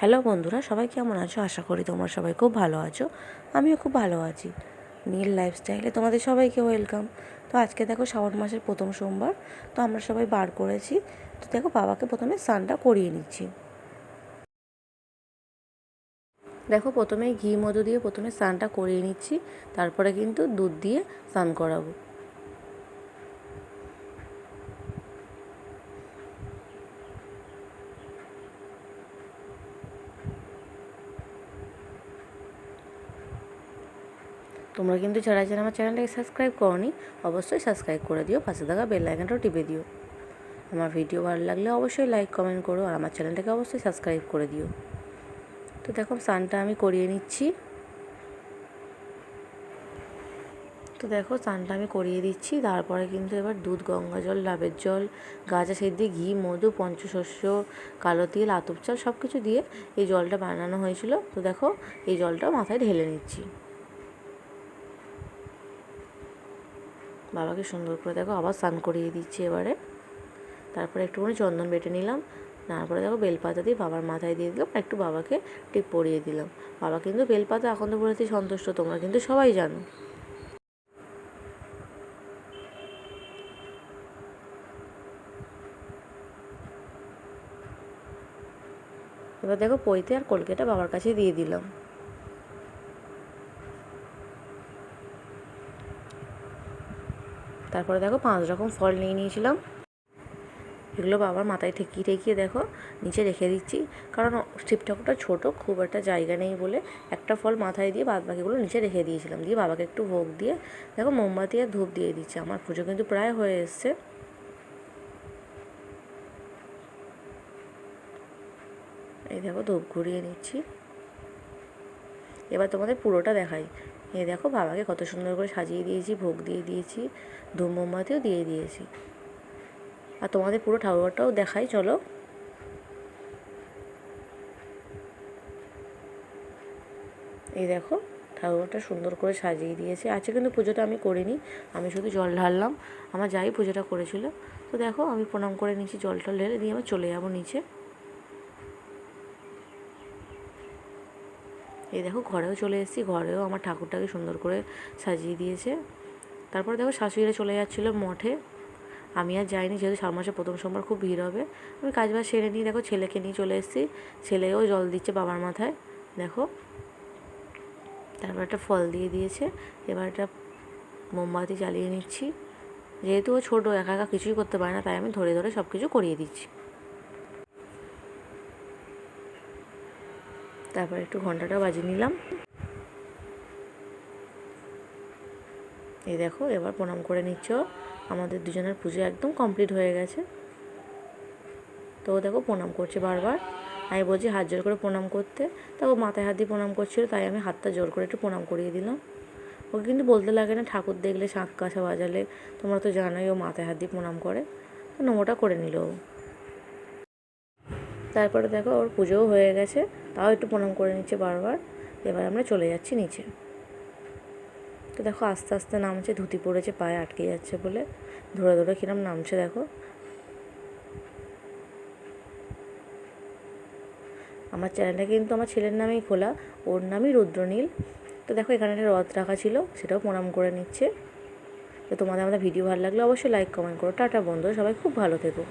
Hello বন্ধুরা, সবাই কেমন আছো? আশা করি তোমরা সবাই খুব ভালো আছো। আমিও খুব ভালো আছি। নীল লাইফস্টাইলে তোমাদের সবাইকে ওয়েলকাম তো আজকে দেখো শ্রাবণ মাসের প্রথম সোমবার, তো আমরা সবাই বার করেছি। তো দেখো বাবাকে প্রথমে স্নানটা করিয়ে নিচ্ছি। দেখো প্রথমে ঘি মধু দিয়ে প্রথমে স্নানটা করিয়ে নিচ্ছি, তারপরে কিন্তু দুধ দিয়ে স্নান করাবো। তোমরা কিন্তু যারা যারা আমার চ্যানেলটাকে সাবস্ক্রাইব করনি, অবশ্যই সাবস্ক্রাইব করে দিও, পাশে থাকা বেল আইকনটাও টিপে দিও। আমার ভিডিও ভালো লাগলে অবশ্যই লাইক, কমেন্ট করো আর আমার চ্যানেলটাকে অবশ্যই সাবস্ক্রাইব করে দিও। তো দেখো, স্নানটা আমি করিয়ে নিচ্ছি। তো দেখো, স্নানটা আমি করিয়ে দিচ্ছি। তারপরে কিন্তু এবার দুধ, গঙ্গা জল লাভের জল, গাঁজা সেদ্ধি, ঘি, মধু, পঞ্চশস্য, কালো তিল, আতপ চাল সব কিছু দিয়ে এই জলটা বানানো হয়েছিল। তো দেখো, এই জলটা মাথায় ঢেলে নিচ্ছি। বাবাকে সুন্দর করে দেখো, আবার স্নান করিয়ে দিচ্ছি এবারে। তারপরে একটুখানি চন্দন বেটে নিলাম তারপরে দেখো বেলপাতা দিয়ে বাবার মাথায় দিয়ে দিলাম, একটু বাবাকে টিপ পরিয়ে দিলাম। বাবা কিন্তু বেলপাতা এখন তো বলেছি সন্তুষ্ট, তোমরা কিন্তু সবাই জানো। এবার দেখো পইতে আর কলকেটা বাবার কাছে দিয়ে দিলাম। তারপরে দেখো পাঁচ রকম ফল নিয়ে নিয়েছিলাম। এগুলো বাবার মাথায় ঠেকিয়ে ঠেকিয়ে দেখো, নিচে রেখে দিচ্ছি। কারণ শিব ঠাকুরটা ছোটো, খুব একটা জায়গা নেই বলে একটা ফল মাথায় দিয়ে বাদ বাকিগুলো নিচে রেখে দিয়েছিলাম। দিয়ে বাবাকে একটু ভোগ দিয়ে দেখো মোমবাতি আর ধূপ দিয়ে দিচ্ছি। আমার পুজো কিন্তু প্রায় হয়ে এসছে। এই দেখো ধূপ ঘুরিয়ে নিচ্ছি। এবার তোমাদের পুরোটা দেখাই। এই দেখো বাবাকে কত সুন্দর করে সাজিয়ে দিয়েছি, ভোগ দিয়ে দিয়েছি ধূম মোমবাতিও দিয়ে দিয়েছি। আর তোমাদের পুরো ঠাকুরটাও দেখাই, চলো। এই দেখো ঠাকুরটা সুন্দর করে সাজিয়ে দিয়েছে। আজকে কিন্তু পুজোটা আমি করিনি, আমি শুধু জল ঢাললাম। আমার যাই পুজোটা করেছিল। তো দেখো আমি প্রণাম করে নিচ্ছি জল টল ঢেলে দিয়ে আমি চলে যাব নিচে। এই দেখো ঘরেও চলে এসেছি, ঘরেও আমার ঠাকুরটাকে সুন্দর করে সাজিয়ে দিয়েছে। তারপরে দেখো শাশুড়িরা চলে যাচ্ছিল মঠে। আমি আর যাইনি, যেহেতু সার মাসে প্রথম সোমবার খুব ভিড় হবে। আমি কাজ বাজ সেরে নিয়ে দেখো ছেলেকে নিয়ে চলে এসেছি। ছেলেও জল দিচ্ছে বাবার মাথায়, দেখো। তারপর একটা ফল দিয়ে দিয়েছে, এবার একটা মোমবাতি জ্বালিয়ে নিচ্ছি। যেহেতু ও ছোটো, একা একা কিছুই করতে পারে না, তাই আমি ধরে ধরে সব কিছু করিয়ে দিচ্ছি। তারপর একটু ঘন্টাটা বাজিয়ে নিলাম। এই দেখো, এবার প্রণাম করে নিচ্ছ। আমাদের দুজনের পুজো একদম কমপ্লিট হয়ে গেছে। তো ও দেখো, প্রণাম করছে বারবার। আমি বলছি হাত জোর করে প্রণাম করতে। তা ও মাথায় হাত দিয়ে প্রণাম করছিল, তাই আমি হাতটা জোর করে একটু প্রণাম করিয়ে দিলাম। ওকে কিন্তু বলতে লাগে না, ঠাকুর দেখলে শাঁখ কাছা বাজালে। তোমরা তো জানোই, ও মাথায় হাত দিয়ে প্রণাম করে। তো নোংটা করে নিল ও। তারপরে দেখো, ওর পুজোও হয়ে গেছে। তাও একটু প্রণাম করে নিচ্ছে বারবার। এবার আমরা চলে যাচ্ছি নিচে। তো দেখো, আস্তে আস্তে নামছে, ধুতি পড়েছে, পায়ে আটকে যাচ্ছে বলে। ধরে ধরে কিরম নামছে দেখো। আমার চ্যানেলটা কিন্তু আমার ছেলের নামেই খোলা, ওর নামই রুদ্রনীল। তো দেখো, এখানে একটা রথ রাখা ছিল, সেটাও প্রণাম করে নিচ্ছে। তো তোমাদের আমাদের ভিডিও ভালো লাগলে অবশ্যই লাইক কমেন্ট করো। টাটা বন্ধু সবাই খুব ভালো থেকো।